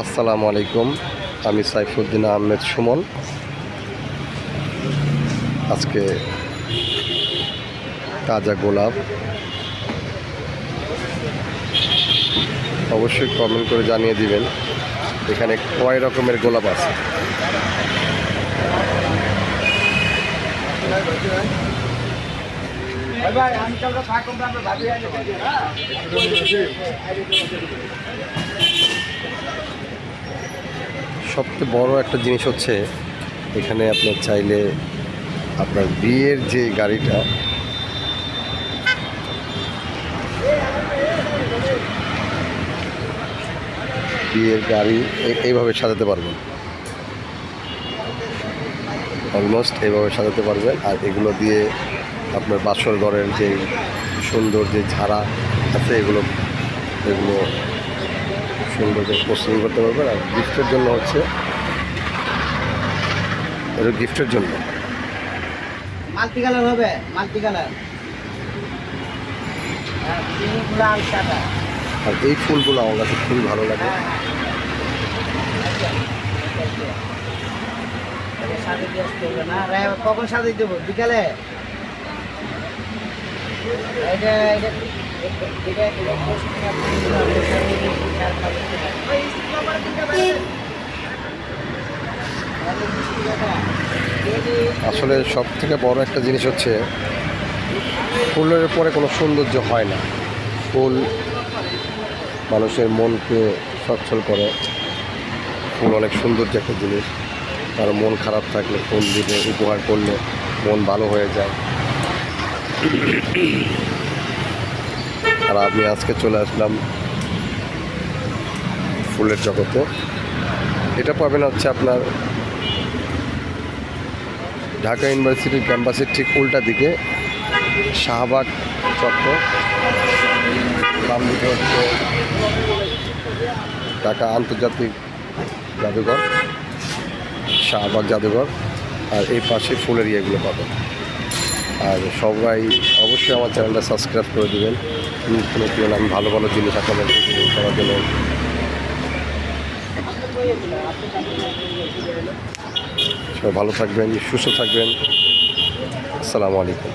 আসসালামু আলাইকুম। আমি সাইফুদ্দিন আহমেদ সুমন। আজকে তাজা গোলাপ। অবশ্যই কমেন্ট করে জানিয়ে দিবেন, এখানে কয় রকমের গোলাপ আছে। সবচেয়ে বড় একটা জিনিস হচ্ছে, এখানে আপনার চাইলে আপনার বিয়ের যে গাড়িটা, বিয়ের গাড়ি এইভাবে সাজাতে পারবেন। অলমোস্ট এইভাবে সাজাতে পারবেন, আর এগুলো দিয়ে আপনার বাসর ঘরের যে সুন্দর যে ঝাড়া আছে, এগুলো এগুলো সুন্দর করে পোস্টিং করতে পারবেন আর গিফটের জন্য হচ্ছে এটা গিফটের জন্য। মাল্টি কালার হবে মাল্টি কালার সাদা আর এই ফুলগুলো আমার কাছে খুবই ভালো লাগে। হবে না। কখন সাজাই দেবো? বিকালে? এটা এটা আসলে সব থেকে বড় একটা জিনিস হচ্ছে, ফুলের পরে কোনো সৌন্দর্য হয় না। ফুল মানুষের মনকে সচ্ছল করে। ফুল অনেক সৌন্দর্য একটা জিনিস। তার মন খারাপ থাকলে, ফুল দিলে, উপহার করলে মন ভালো হয়ে যায়। আর আমি আজকে চলে আসলাম ফুলের জগতে। এটা পাবেন হচ্ছে আপনার ঢাকা ইউনিভার্সিটির ক্যাম্পাসের ঠিক উল্টা দিকে, শাহবাগ বাম দিকে হচ্ছে ঢাকা আন্তর্জাতিক জাদুঘর, শাহবাগ জাদুঘর, আর এই পাশে ফুলের ইয়েগুলো পাবেন। আর সবাই অবশ্যই আমার চ্যানেলটা সাবস্ক্রাইব করে দেবেন। নিত্য আমি ভালো ভালো জিনিস আপনাদের করার জন্য। সবাই ভালো থাকবেন, সুস্থ থাকবেন। আসসালামু আলাইকুম।